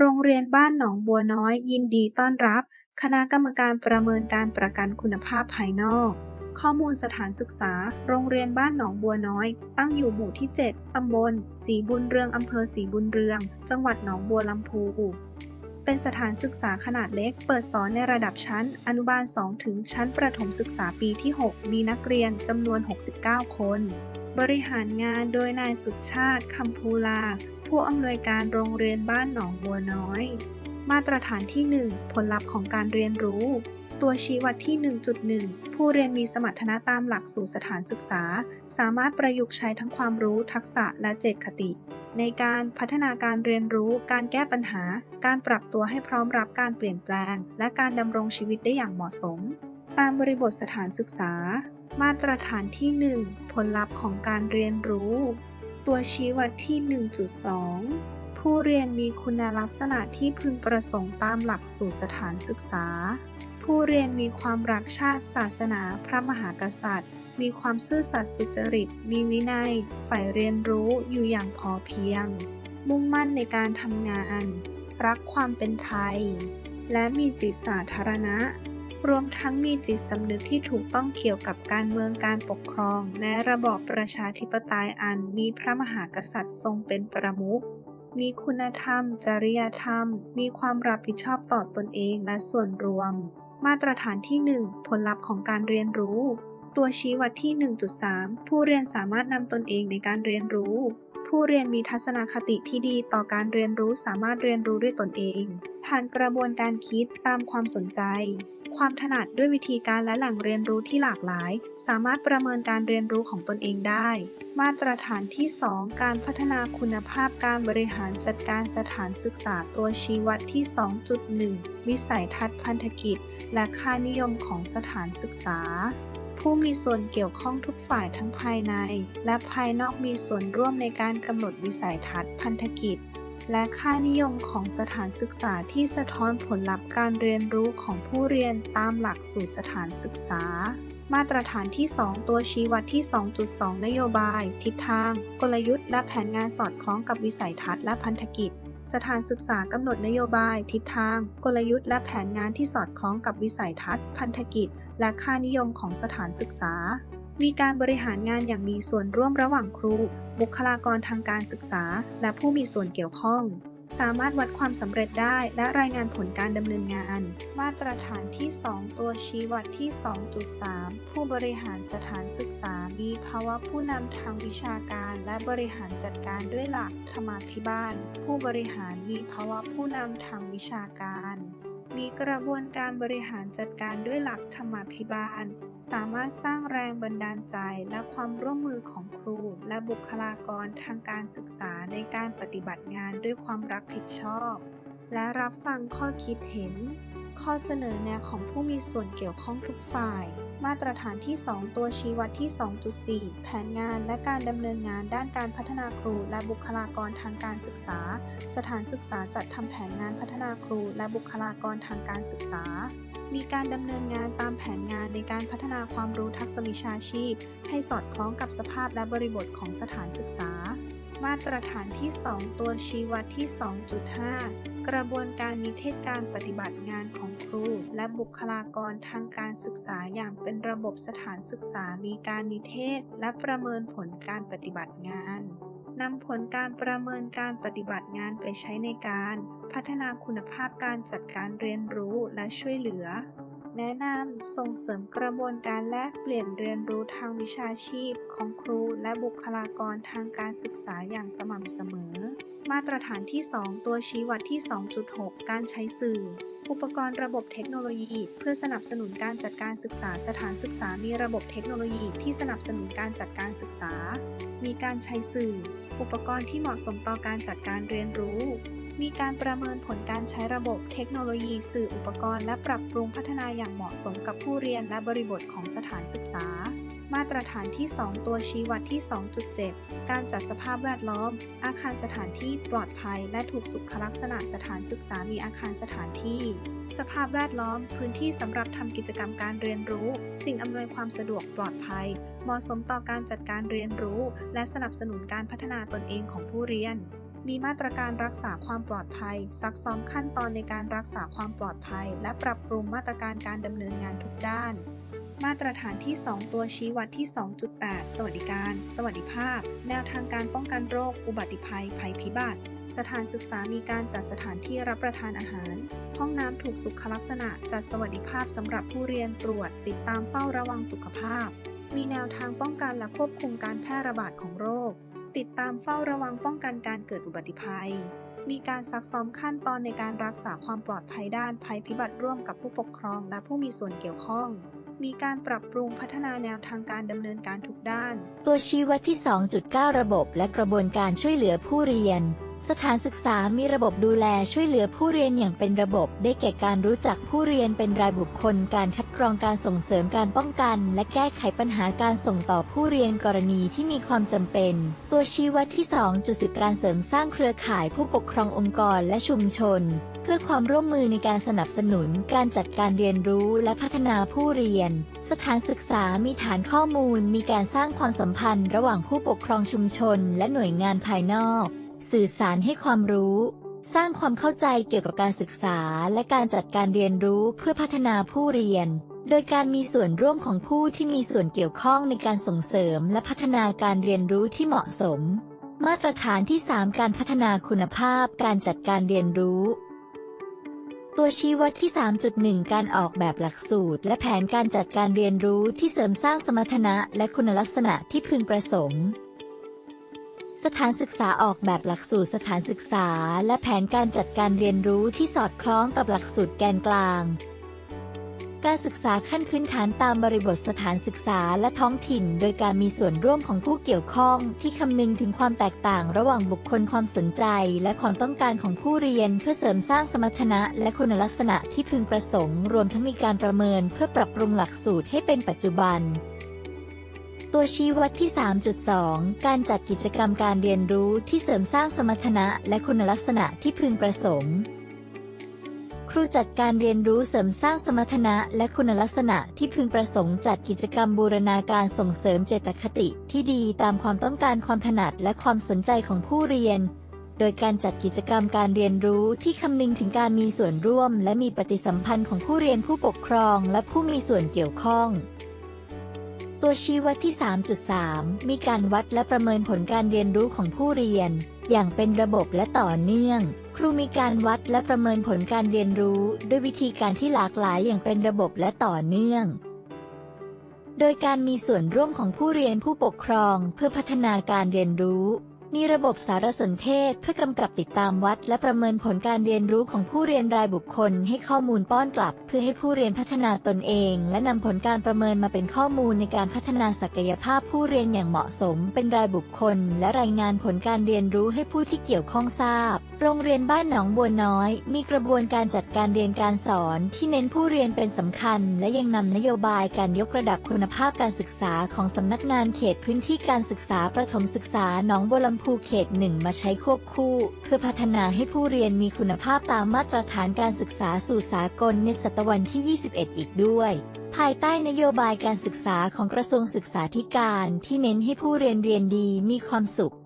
โรงเรียนบ้านหนองบัวน้อยยินดีต้อนรับ คณะกรรมการประเมินการประกันคุณภาพภายนอก ข้อมูลสถานศึกษา โรงเรียนบ้านหนองบัวน้อย ตั้งอยู่หมู่ที่ 7 ตำบลศรีบุญเรืองอำเภอศรีบุญเรือง จังหวัดหนองบัวลำพู เป็นสถานศึกษาขนาดเล็ก เปิดสอนในระดับชั้น อนุบาล 2 ถึงชั้นประถมศึกษาปีที่ 6 มีนักเรียนจำนวน 69 คน บริหารงานโดยนายสุดชาติคำภูลา ผู้อำนวยการโรงเรียนบ้านหนองบัวน้อย มาตรฐานที่ 1 ผลลัพธ์ของการเรียนรู้ ตัวชี้วัดที่ 1.1 ผู้เรียนมีสมรรถนะตามหลักสู่สถานศึกษา สามารถประยุกต์ใช้ทั้งความรู้ทักษะและเจตคติ ในการพัฒนาการเรียนรู้ การแก้ปัญหา การปรับตัวให้พร้อมรับการเปลี่ยนแปลง และการดำรงชีวิตได้อย่างเหมาะสม ตามบริบทสถานศึกษา มาตรฐานที่ 1 ผลลัพธ์ของการเรียนรู้ ตัวชี้วัดที่ 1.2 ผู้เรียนมีคุณลักษณะที่พึงประสงค์ตามหลักสู่สถานศึกษา ผู้เรียนมีความรักชาติศาสนาพระมหากษัตริย์ มีความซื่อสัตย์สุจริต มีวินัย ใฝ่เรียนรู้อยู่อย่างพอเพียง มุ่งมั่นในการทำงาน รักความเป็นไทย และมีจิตสาธารณะ รวมทั้งมีจิตสำนึกที่ถูกต้องเกี่ยวกับการเมืองการปกครอง และระบอบประชาธิปไตยอันมีพระมหากษัตริย์ทรงเป็นประมุข มีคุณธรรม จริยธรรม มีความรับผิดชอบต่อตนเองและส่วนรวม มาตรฐานที่ 1 ผลลัพธ์ของการเรียนรู้ ตัวชี้วัดที่ 1.3 ผู้เรียนสามารถนำตนเองในการเรียนรู้ ผู้เรียนมีทัศนคติที่ดีต่อการเรียนรู้สามารถเรียนรู้ด้วยตนเอง ผ่านกระบวนการคิดตามความสนใจ ความถนัดด้วยวิธีการและแหล่งเรียนรู้ที่หลากหลาย สามารถประเมินการเรียนรู้ของตนเองได้ มาตรฐานที่ 2 การพัฒนาคุณภาพการบริหารจัดการสถานศึกษาตัวชี้วัดที่ 2.1 วิสัยทัศน์พันธกิจ และค่านิยมของสถานศึกษา ผู้มีส่วนเกี่ยวข้องทุกฝ่ายทั้งภายใน และภายนอกมีส่วนร่วมในการกำหนดวิสัยทัศน์พันธกิจ และค่านิยมของสถานศึกษาที่สะท้อนผลลัพธ์การเรียนรู้ของผู้เรียนตามหลักสู่สถานศึกษา มาตรฐานที่ 2 ตัวชี้วัดที่ 2.2 นโยบาย ทิศทาง กลยุทธ์ และแผนงานสอดคล้องกับวิสัยทัศน์และพันธกิจ สถานศึกษากำหนดนโยบาย ทิศทาง กลยุทธ์และแผนงานที่สอดคล้องกับวิสัยทัศน์ พันธกิจ และค่านิยมของสถานศึกษา มีการบริหารงานอย่างมีส่วนร่วมระหว่างครู บุคลากรทางการศึกษา และผู้มีส่วนเกี่ยวข้อง สามารถวัดความสำเร็จได้และรายงานผลการดำเนินงาน มาตรฐานที่ 2 ตัวชี้วัดที่ 2.3 ผู้บริหารสถานศึกษา มีภาวะผู้นำทางวิชาการ และบริหารจัดการด้วยหลักธรรมาภิบาล ผู้บริหารมีภาวะผู้นำทางวิชาการ มีกระบวนการบริหารจัดการด้วยหลักธรรมาภิบาล สามารถสร้างแรงบันดาลใจและความร่วมมือของครู และบุคลากรทางการศึกษาในการปฏิบัติงานด้วยความรับผิดชอบ และรับฟังข้อคิดเห็น ข้อเสนอแนะของผู้มีส่วนเกี่ยวข้องทุกฝ่าย มาตรฐานที่ 2 ตัวชี้วัดที่ 2.4 แผนงานและการดำเนินงานด้านการพัฒนาครูและบุคลากรทางการศึกษา สถานศึกษาจัดทำแผนงานพัฒนาครูและบุคลากรทางการศึกษา มีการดำเนินงานตามแผนงานในการพัฒนาความรู้ทักษะวิชาชีพ ให้สอดคล้องกับสภาพและบริบทของสถานศึกษามาตรฐานที่ 2 ตัวชี้วัดที่ 2.5 กระบวนการนิเทศการปฏิบัติงานของ ครู และบุคลากรทางการศึกษาอย่างเป็นระบบสถานศึกษามีการนิเทศ และประเมินผลการปฏิบัติงานนำผลการประเมินการปฏิบัติงานไปใช้ในการ พัฒนาคุณภาพการจัดการเรียนรู้และช่วยเหลือ แนะนำส่งเสริมกระบวนการแลกเปลี่ยนเรียนรู้ทางวิชาชีพของครูและบุคลากรทางการศึกษาอย่างสม่ำเสมอ มาตรฐานที่ 2 ตัวชี้วัดที่ 2.6 การใช้สื่อ อุปกรณ์ระบบเทคโนโลยี เพื่อสนับสนุนการจัดการศึกษาสถานศึกษา มีระบบเทคโนโลยีที่สนับสนุนการจัดการศึกษา มีการใช้สื่อ อุปกรณ์ที่เหมาะสมต่อการจัดการเรียนรู้ มีการประเมินผลการใช้ระบบเทคโนโลยีสื่ออุปกรณ์ และปรับปรุงพัฒนาอย่างเหมาะสมกับผู้เรียนและบริบทของสถานศึกษา มาตรฐานที่ 2 ตัวชี้วัดที่ 2.7 การจัดสภาพแวดล้อม อาคารสถานที่ปลอดภัย และถูกสุขลักษณะสถานศึกษามีอาคารสถานที่ สภาพแวดล้อม พื้นที่สำหรับทำกิจกรรมการเรียนรู้ สิ่งอำนวยความสะดวกปลอดภัย เหมาะสมต่อการจัดการเรียนรู้ และสนับสนุนการพัฒนาตนเองของผู้เรียน มีมาตรการรักษาความปลอดภัย ซักซ้อมขั้นตอนในการรักษาความปลอดภัย และปรับปรุงมาตรการการดำเนินงานทุกด้าน มาตรฐานที่ 2 ตัวชี้วัดที่ 2.8 สวัสดิการ สวัสดิภาพ แนวทางการป้องกันโรค อุบัติภัย ภัยพิบัติ สถานศึกษามีการจัดสถานที่รับประทานอาหาร ห้องน้ำถูกสุขลักษณะ จัดสวัสดิภาพสำหรับผู้เรียนตรวจ ติดตามเฝ้าระวังสุขภาพ มีแนวทางป้องกันและควบคุมการแพร่ระบาดของโรค ติดตามเฝ้าระวังป้องกันการเกิดอุบัติภัย มีการซักซ้อมขั้นตอนในการรักษาความปลอดภัยด้านภัยพิบัติร่วมกับผู้ปกครองและผู้มีส่วนเกี่ยวข้อง มีการปรับปรุงพัฒนาแนวทางการดำเนินการทุกด้าน ตัวชี้วัดที่ 2.9 ระบบและกระบวนการช่วยเหลือผู้เรียน สถานศึกษามีระบบดูแลช่วยเหลือผู้เรียนอย่างเป็นระบบ ได้แก่การรู้จักผู้เรียนเป็นรายบุคคล การคัดกรองการส่งเสริมการป้องกัน และแก้ไขปัญหาการส่งต่อผู้เรียนกรณีที่มีความจำเป็น ตัวชี้วัดที่2.10การเสริมสร้างเครือข่ายผู้ปกครององค์กรและชุมชน เพื่อความร่วมมือในการสนับสนุน การจัดการเรียนรู้และพัฒนาผู้เรียน สถานศึกษามีฐานข้อมูล มีการสร้างความสัมพันธ์ ระหว่างผู้ปกครองชุมชน และหน่วยงานภายนอก สื่อสารให้ความรู้ สร้างความเข้าใจเกี่ยวกับการศึกษาและการจัดการเรียนรู้เพื่อพัฒนาผู้เรียน โดยการมีส่วนร่วมของผู้ที่มีส่วนเกี่ยวข้องในการส่งเสริมและพัฒนาการเรียนรู้ที่เหมาะสม มาตรฐานที่ 3 การพัฒนาคุณภาพการจัดการเรียนรู้ตัวชี้วัดที่ 3.1 การออกแบบหลักสูตร และแผนการจัดการเรียนรู้ที่เสริมสร้างสมรรถนะและคุณลักษณะที่พึงประสงค์ สถานศึกษาออกแบบหลักสูตรสถานศึกษา และแผนการจัดการเรียนรู้ที่สอดคล้องกับหลักสูตรแกนกลาง การศึกษาขั้นพื้นฐานตามบริบทสถานศึกษาและท้องถิ่น โดยการมีส่วนร่วมของผู้เกี่ยวข้องที่คำนึงถึงความแตกต่างระหว่างบุคคลความสนใจ และความต้องการของผู้เรียนเพื่อเสริมสร้างสมรรถนะและคุณลักษณะที่พึงประสงค์ รวมทั้งมีการประเมินเพื่อปรับปรุงหลักสูตรให้เป็นปัจจุบัน ตัวชี้วัดที่ 3.2 การจัดกิจกรรมการเรียนรู้ที่เสริมสร้างสมรรถนะและคุณลักษณะที่พึงประสงค์ ครูจัดการเรียนรู้เสริมสร้างสมรรถนะและคุณลักษณะที่พึงประสงค์จัดกิจกรรมบูรณาการส่งเสริมเจตคติที่ดีตามความต้องการความถนัดและความสนใจของผู้เรียนโดยการจัดกิจกรรมการเรียนรู้ที่คำนึงถึงการมีส่วนร่วม และมีปฏิสัมพันธ์ของผู้เรียนผู้ปกครอง และผู้มีส่วนเกี่ยวข้อง ตัวชี้วัดที่ 3.3 มีการวัดและประเมินผลการเรียนรู้ของผู้เรียน อย่างเป็นระบบและต่อเนื่อง ครูมีการวัดและประเมินผลการเรียนรู้ ด้วยวิธีการที่หลากหลายอย่างเป็นระบบและต่อเนื่อง โดยการมีส่วนร่วมของผู้เรียนผู้ปกครองเพื่อพัฒนาการเรียนรู้ มีระบบสารสนเทศเพื่อกำกับติดตามวัด และประเมินผลการเรียนรู้ของผู้เรียนรายบุคคล ให้ข้อมูลป้อนกลับ เพื่อให้ผู้เรียนพัฒนาตนเอง และนำผลการประเมินมาเป็นข้อมูลในการพัฒนาศักยภาพผู้เรียนอย่างเหมาะสม เป็นรายบุคคล และรายงานผลการเรียนรู้ให้ผู้ที่เกี่ยวข้องทราบโรงเรียนบ้านหนองบัวน้อย มีกระบวนการจัดการเรียนการสอนที่เน้นผู้เรียนเป็นสำคัญ และยังนำนโยบายการยกระดับคุณภาพการศึกษาของสำนักงานเขตพื้นที่การศึกษาประถมศึกษาหนองบัวลำพูเขตหนึ่งมาใช้ควบคู่ เพื่อพัฒนาให้ผู้เรียนมีคุณภาพตามมาตรฐานการศึกษาสู่สากลในศตวรรษที่ 21 อีกด้วยภายใต้นโยบายการศึกษาของกระทรวงศึกษาธิการที่เน้นให้ผู้เรียนเรียนดีมีความสุข